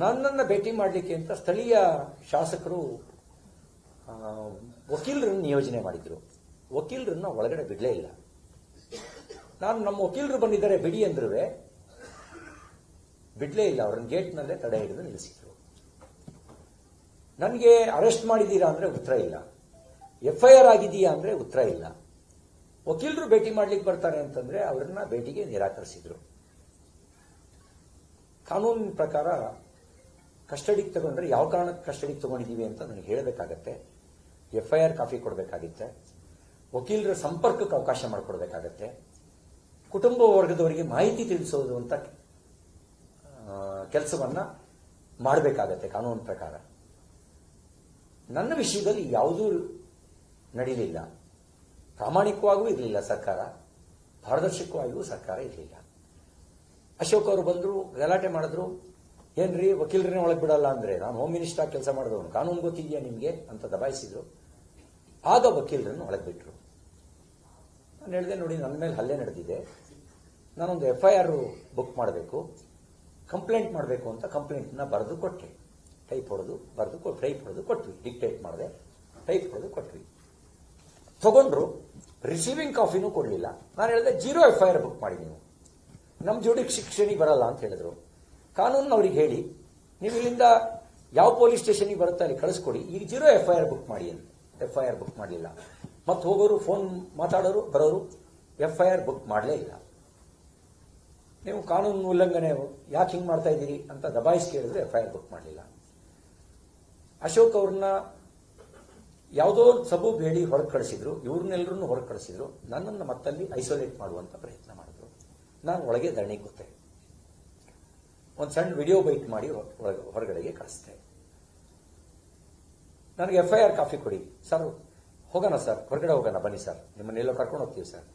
ನನ್ನನ್ನು ಭೇಟಿ ಮಾಡಲಿಕ್ಕೆ ಅಂತ ಸ್ಥಳೀಯ ಶಾಸಕರು ವಕೀಲರನ್ನು ನಿಯೋಜನೆ ಮಾಡಿದ್ರು. ವಕೀಲರನ್ನ ಒಳಗಡೆ ಬಿಡಲೇ ಇಲ್ಲ. ನಾನು ನಮ್ಮ ವಕೀಲರು ಬಂದಿದ್ದಾರೆ, ಬಿಡಿ ಅಂದ್ರೂ ಬಿಡಲೇ ಇಲ್ಲ. ಅವ್ರನ್ನ ಗೇಟ್ನಲ್ಲೇ ತಡೆ ಹಿಡಿದು ನಿಲ್ಲಿಸಿದ್ರು. ನನಗೆ ಅರೆಸ್ಟ್ ಮಾಡಿದ್ದೀರಾ ಅಂದ್ರೆ ಉತ್ತರ ಇಲ್ಲ. ಎಫ್ ಐ ಆರ್ ಆಗಿದೆಯಾ ಅಂದ್ರೆ ಉತ್ತರ ಇಲ್ಲ. ವಕೀಲರು ಭೇಟಿ ಮಾಡ್ಲಿಕ್ಕೆ ಬರ್ತಾರೆ ಅಂತಂದ್ರೆ ಅವರನ್ನ ಭೇಟಿಗೆ ನಿರಾಕರಿಸಿದ್ರು. ಕಾನೂನಿನ ಪ್ರಕಾರ ಕಸ್ಟಡಿಗೆ ತಗೊಂಡ್ರೆ ಯಾವ ಕಾರಣಕ್ಕೆ ಕಸ್ಟಡಿಗೆ ತಗೊಂಡಿದ್ದೀವಿ ಅಂತ ನನಗೆ ಹೇಳಬೇಕಾಗತ್ತೆ. ಎಫ್ ಐ ಆರ್ ಕಾಪಿ ಕೊಡಬೇಕಾಗುತ್ತೆ. ವಕೀಲರ ಸಂಪರ್ಕಕ್ಕೆ ಅವಕಾಶ ಮಾಡಿಕೊಡ್ಬೇಕಾಗತ್ತೆ. ಕುಟುಂಬ ವರ್ಗದವರಿಗೆ ಮಾಹಿತಿ ತಿಳಿಸೋದು ಅಂತ ಕೆಲಸವನ್ನ ಮಾಡಬೇಕಾಗತ್ತೆ ಕಾನೂನು ಪ್ರಕಾರ. ನನ್ನ ವಿಷಯದಲ್ಲಿ ಯಾವುದೂ ನಡೀಲಿಲ್ಲ ಪ್ರಾಮಾಣಿಕವಾಗೂ ಇರಲಿಲ್ಲ ಸರ್ಕಾರ. ಪಾರದರ್ಶಕವಾಗಿಯೂ ಸರ್ಕಾರ ಇರಲಿಲ್ಲ. ಅಶೋಕ್ ಅವರು ಬಂದರು, ಗಲಾಟೆ ಮಾಡಿದ್ರು. ಏನ್ರಿ ವಕೀಲರನ್ನೇ ಒಳಗೆ ಬಿಡಲ್ಲ ಅಂದ್ರೆ? ನಾನು ಹೋಮ್ ಮಿನಿಸ್ಟರ್ ಕೆಲಸ ಮಾಡಿದವನು. ಕಾನೂನು ಗೊತ್ತಿದೆಯಾ ನಿಮಗೆ? ಅಂತ ದಬಾಯಿಸಿದ್ರು. ಆಗ ವಕೀಲರನ್ನು ಒಳಗೆ ಬಿಟ್ರು. ನಾನು ಹೇಳಿದೆ ನೋಡಿ ನನ್ನ ಮೇಲೆ ಹಲ್ಲೆ ನಡೆದಿದೆ. ನಾನೊಂದು ಎಫ್ ಐ ಆರ್ ಬುಕ್ ಮಾಡಬೇಕು. ಕಂಪ್ಲೇಂಟ್ ಮಾಡಬೇಕು ಅಂತ ಕಂಪ್ಲೇಂಟ್ನ ಬರೆದು ಕೊಟ್ಟೆ. ಟೈಪ್ ಹೊಡೆದು, ಬರೆದು ಟೈಪ್ ಹೊಡೆದು ಕೊಟ್ವಿ. ಡಿಕ್ಟೇಟ್ ಮಾಡಿದೆ. ಟೈಪ್ ಹೊಡೆದು ಕೊಟ್ವಿ. ತಗೊಂಡ್ರು. ರಿಸೀವಿಂಗ್ ಕಾಫಿನೂ ಕೊಡಲಿಲ್ಲ. ನಾನು ಹೇಳಿದೆ, zero F I R book ಮಾಡಿ ನೀವು. ನಮ್ಮ ಜೋಡಿಗೆ ಶಿಕ್ಷಣಿಗೆ ಬರಲ್ಲ ಅಂತ ಹೇಳಿದ್ರು. ಕಾನೂನು ಅವ್ರಿಗೆ ಹೇಳಿ, ನೀವು ಇಲ್ಲಿಂದ ಯಾವ ಪೊಲೀಸ್ ಸ್ಟೇಷನ್ಗೆ ಬರುತ್ತೆ ಅಲ್ಲಿ ಕಳಿಸ್ಕೊಡಿ, ಈಗ zero F I R book ಮಾಡಿ ಅಂತ. ಎಫ್ ಐ ಆರ್ ಬುಕ್ ಮಾಡಲಿಲ್ಲ. ಮತ್ತೆ ಹೋಗೋರು ಫೋನ್ ಮಾತಾಡೋರು, ಬರೋರು ಎಫ್ ಐ ಆರ್ ಬುಕ್ ಮಾಡಲೇ ಇಲ್ಲ. ನೀವು ಕಾನೂನು ಉಲ್ಲಂಘನೆ ಯಾಕೆ ಹಿಂಗೆ ಮಾಡ್ತಾ ಇದ್ದೀರಿ ಅಂತ ದಬಾಯಿಸಿ ಕೇಳಿದ್ರೆ ಎಫ್ ಐ ಆರ್ ಬುಕ್ ಮಾಡಲಿಲ್ಲ. ಅಶೋಕ್ ಅವ್ರನ್ನ ಯಾವುದೋ ಸಬು ಬೇಡಿ ಹೊರಗೆ ಕಳಿಸಿದ್ರು ಇವ್ರನ್ನೆಲ್ಲರೂ ಹೊರಗೆ ಕಳಿಸಿದ್ರು, ನನ್ನನ್ನು ಮತ್ತಲ್ಲಿ ಐಸೋಲೇಟ್ ಮಾಡುವಂಥ ಪ್ರಯತ್ನ ಮಾಡಿದ್ರು. ನಾನು ಒಳಗೆ ಧರಣಿ ಕೂತೆ ಒಂದು ಸಣ್ಣ ವಿಡಿಯೋ ಬೈಟ್ ಮಾಡಿ ಹೊರಗಡೆಗೆ ಕಳಿಸ್ತೆ ನನಗೆ ಎಫ್ ಐ ಆರ್ ಕಾಫಿ ಕೊಡಿ. ಸರ್, ಹೋಗೋಣ ಸರ್, ಹೊರಗಡೆ ಹೋಗೋಣ, ಬನ್ನಿ ಸರ್. ನಿಮ್ಮನ್ನೆಲ್ಲೋ ಕರ್ಕೊಂಡು ಹೋಗ್ತೀವಿ ಸರ್.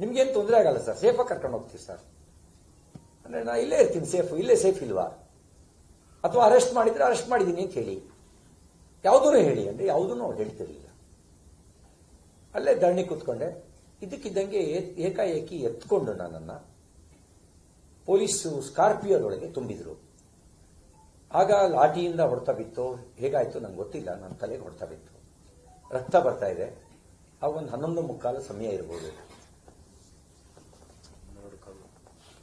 ನಿಮ್ಗೇನು ತೊಂದರೆ ಆಗಲ್ಲ ಸರ್ ಸೇಫಾಗಿ ಕರ್ಕೊಂಡು ಹೋಗ್ತೀವಿ ಸರ್. ಅಂದರೆ ನಾ ಇಲ್ಲೇ ಇರ್ತೀನಿ, ಸೇಫು, ಇಲ್ಲೇ ಸೇಫ್ ಇಲ್ವಾ? ಅಥವಾ ಅರೆಸ್ಟ್ ಮಾಡಿದ್ರೆ ಅರೆಸ್ಟ್ ಮಾಡಿದ್ದೀನಿ ಅಂತ ಹೇಳಿ. ಯಾವುದೂ ಹೇಳಿ, ಅಂದರೆ ಯಾವುದೂ ಹೇಳ್ತಿರ್ಲಿಲ್ಲ. ಅಲ್ಲೇ ಧರಣಿ ಕೂತ್ಕೊಂಡೆ. ಇದಕ್ಕಿದ್ದಂಗೆ ಏಕಾಏಕಿ ಎತ್ಕೊಂಡು ನನ್ನನ್ನ ಪೊಲೀಸು ಸ್ಕಾರ್ಪಿಯೋದೊಳಗೆ ತುಂಬಿದ್ರು. ಆಗ ಲಾಠಿಯಿಂದ ಹೊಡ್ತಾ ಬಿತ್ತು. ಹೇಗಾಯ್ತು ನಂಗೆ ಗೊತ್ತಿಲ್ಲ. ನನ್ನ ತಲೆಗೆ ಹೊಡ್ತಾ ಬಿತ್ತು. ರಕ್ತ ಬರ್ತಾ ಇದೆ. ಆಗ ಒಂದು ಹನ್ನೊಂದು ಮುಕ್ಕಾಲು ಸಮಯ ಇರ್ಬೋದು.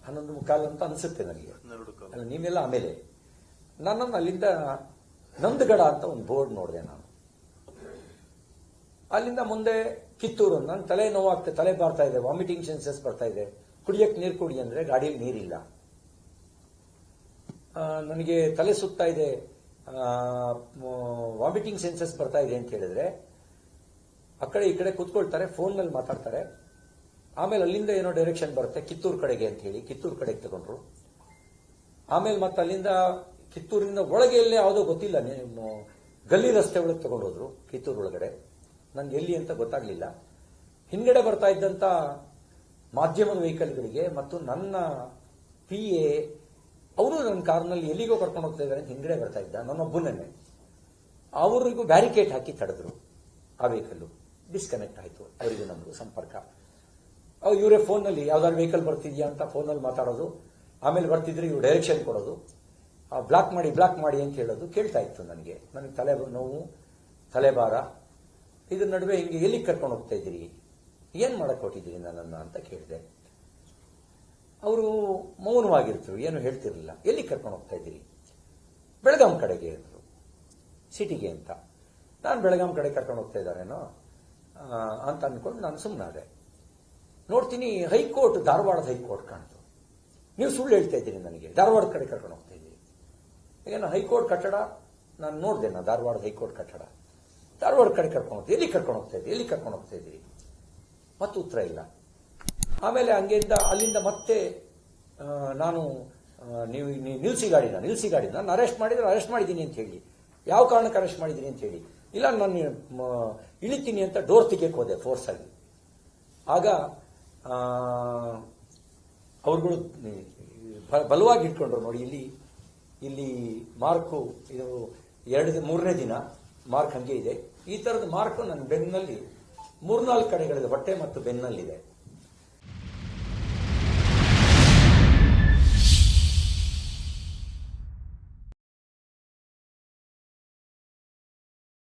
ಹನ್ನೊಂದು ಮುಕ್ಕಾಲು ಅಂತ ಅನಿಸುತ್ತೆ ನನಗೆ. ಅಲ್ಲ ನೀವೆಲ್ಲ ಆಮೇಲೆ. ನನ್ನನ್ನು ಅಲ್ಲಿಂದ ನಂದಗಡ ಅಂತ ಒಂದು ಬೋರ್ಡ್ ನೋಡಿದೆ ನಾನು. ಅಲ್ಲಿಂದ ಮುಂದೆ ಕಿತ್ತೂರು. ನನ್ನ ತಲೆ ನೋವಾಗ್ತದೆ ತಲೆ ಬರ್ತಾ ಇದೆ. ವಾಮಿಟಿಂಗ್ ಸೆನ್ಸಸ್ ಬರ್ತಾ ಇದೆ. ಕುಡಿಯಕ್ಕೆ ನೀರು ಕುಡಿ ಅಂದರೆ ಗಾಡಿಯಲ್ಲಿ ನೀರಿಲ್ಲ. ನನಗೆ ತಲೆ ಸುತ್ತಾ ಇದೆ. ವಾಮಿಟಿಂಗ್ ಸೆನ್ಸಸ್ ಬರ್ತಾ ಇದೆ ಅಂತ ಹೇಳಿದ್ರೆ, ಆ ಕಡೆ ಈ ಕಡೆ ಕೂತ್ಕೊಳ್ತಾರೆ, ಫೋನ್ನಲ್ಲಿ ಮಾತಾಡ್ತಾರೆ. ಆಮೇಲೆ ಅಲ್ಲಿಂದ ಏನೋ ಡೈರೆಕ್ಷನ್ ಬರುತ್ತೆ, ಕಿತ್ತೂರು ಕಡೆಗೆ ಅಂತ ಹೇಳಿ, ಕಿತ್ತೂರು ಕಡೆಗೆ ತಗೊಂಡ್ರು. ಆಮೇಲೆ ಮತ್ತೆ ಅಲ್ಲಿಂದ ಕಿತ್ತೂರಿನ ಒಳಗೆ ಎಲ್ಲೇ ಯಾವುದೋ ಗೊತ್ತಿಲ್ಲ ಗಲ್ಲಿ ರಸ್ತೆ ಒಳಗೆ ತಗೊಂಡೋದ್ರು ಕಿತ್ತೂರು ಒಳಗಡೆ. ನನ್ಗೆ ಎಲ್ಲಿ ಅಂತ ಗೊತ್ತಾಗ್ಲಿಲ್ಲ. ಹಿಂದ್ಗಡೆ ಬರ್ತಾ ಇದ್ದಂತ ಮಾಧ್ಯಮದ ವೆಹಿಕಲ್ಗಳಿಗೆ ಮತ್ತು ನನ್ನ ಪಿ ಎ ಅವರು ನನ್ನ ಕಾರ್ನಲ್ಲಿ ಎಲ್ಲಿಗೋ ಕರ್ಕೊಂಡು ಹೋಗ್ತಾ ಇದ್ದಾರೆ ಅಂತ ಹಿಂದ್ಗಡೆ ಬರ್ತಾ ಇದ್ದ ನನ್ನೊಬ್ಬನೇ ಅವರಿಗೂ ಬ್ಯಾರಿಕೇಡ್ ಹಾಕಿ ತಡೆದ್ರು ಆ ವೆಹಿಕಲ್ ಡಿಸ್ಕನೆಕ್ಟ್ ಆಯಿತು, ಅವರಿಗೂ ನಮಗೂ ಸಂಪರ್ಕ. ಇವರೇ ಫೋನ್ನಲ್ಲಿ, ಯಾವ್ದಾದ್ರು ವೆಹಿಕಲ್ ಬರ್ತಿದ್ಯಾ ಅಂತ ಫೋನಲ್ಲಿ ಮಾತಾಡೋದು, ಆಮೇಲೆ ಬರ್ತಿದ್ರೆ ಇವ್ರು ಡೈರೆಕ್ಷನ್ ಕೊಡೋದು. ಬ್ಲಾಕ್ ಮಾಡಿ ಬ್ಲಾಕ್ ಮಾಡಿ ಅಂತ ಹೇಳೋದು ಕೇಳ್ತಾ ಇತ್ತು ನನಗೆ. ನನಗೆ ತಲೆ ನೋವು, ತಲೆಭಾರ. ಇದ್ರ ನಡುವೆ ಹಿಂಗೆ ಎಲ್ಲಿ ಕರ್ಕೊಂಡು ಹೋಗ್ತಾ ಇದ್ದೀರಿ? ಏನ್ ಮಾಡಕ್ಕೆ ಹೊಟ್ಟಿದ್ದೀರಿ ನನ್ನನ್ನು ಅಂತ ಕೇಳಿದೆ. ಅವರು ಮೌನವಾಗಿರ್ತರು ಏನು ಹೇಳ್ತಿರಲಿಲ್ಲ. ಎಲ್ಲಿ ಕರ್ಕೊಂಡು ಹೋಗ್ತಾ ಇದ್ದೀರಿ? ಬೆಳಗಾಂ ಕಡೆಗೆ ಇದ್ರು ಸಿಟಿಗೆ ಅಂತ. ನಾನು ಬೆಳಗಾಂ ಕಡೆ ಕರ್ಕೊಂಡು ಹೋಗ್ತಾ ಇದ್ದಾರೇನೋ? ಅಂತ ಅಂದ್ಕೊಂಡು ನಾನು ಸುಮ್ಮನಾದೆ ನೋಡ್ತೀನಿ, ಹೈಕೋರ್ಟ್, ಧಾರವಾಡದ ಹೈಕೋರ್ಟ್ ಕಾಣ್ತು. ನೀವು ಸುಳ್ಳು ಹೇಳ್ತಾ ಇದ್ದೀರಿ ನನಗೆ. ಧಾರವಾಡ ಕಡೆ ಕರ್ಕೊಂಡು ಹೋಗ್ತಾ ಇದ್ದೀರಿ. ಏನು, ಹೈಕೋರ್ಟ್ ಕಟ್ಟಡ? ನಾನು ನೋಡಿದೆ ನಾನು ಧಾರವಾಡದ ಹೈಕೋರ್ಟ್ ಕಟ್ಟಡ. ಧಾರವಾಡ ಕಡೆ ಕರ್ಕೊಂಡು ಹೋಗ್ತೀವಿ ಎಲ್ಲಿ ಕರ್ಕೊಂಡು ಹೋಗ್ತಾ ಇದ್ದೀರಿ? ಎಲ್ಲಿ ಕರ್ಕೊಂಡು ಹೋಗ್ತಾ ಇದ್ದೀರಿ? ಮತ್ತು ಉತ್ತರ ಇಲ್ಲ. ಆಮೇಲೆ ಹಂಗೆಯಿಂದ ಅಲ್ಲಿಂದ ಮತ್ತೆ ನಾನು ನೀವು ನಿಲ್ಸಿ ಗಾಡಿನ ನಿಲ್ಸಿ ಗಾಡಿನ, ನಾನು ಅರೆಸ್ಟ್ ಮಾಡಿದ್ರೆ ಅರೆಸ್ಟ್ ಮಾಡಿದ್ದೀನಿ ಅಂತ ಹೇಳಿ. ಯಾವ ಕಾರಣಕ್ಕೆ ಅರೆಸ್ಟ್ ಮಾಡಿದ್ದೀನಿ ಅಂತ ಹೇಳಿ. ಇಲ್ಲ, ನಾನು ಇಳಿತೀನಿ ಅಂತ ಡೋರ್ ತೆಗಿಯಕ್ಕೆ ಹೋದೆ ಫೋರ್ಸ್ ಆಗಿ. ಆಗ ಅವ್ರುಗಳು ಬಲವಾಗಿ ಇಟ್ಕೊಂಡ್ರು ನೋಡಿ, ಇಲ್ಲಿ ಇಲ್ಲಿ ಮಾರ್ಕು, ಇದು, ಎರಡು, ಮೂರನೇ ದಿನ ಮಾರ್ಕ್ ಹಂಗೆ ಇದೆ. ಈ ಥರದ ಮಾರ್ಕು ನನ್ನ ಬೆನ್ನಲ್ಲಿ ಮೂರ್ನಾಲ್ಕು ಕಡೆಗಳಿದೆ ಹೊಟ್ಟೆ ಮತ್ತು ಬೆನ್ನಲ್ಲಿದೆ.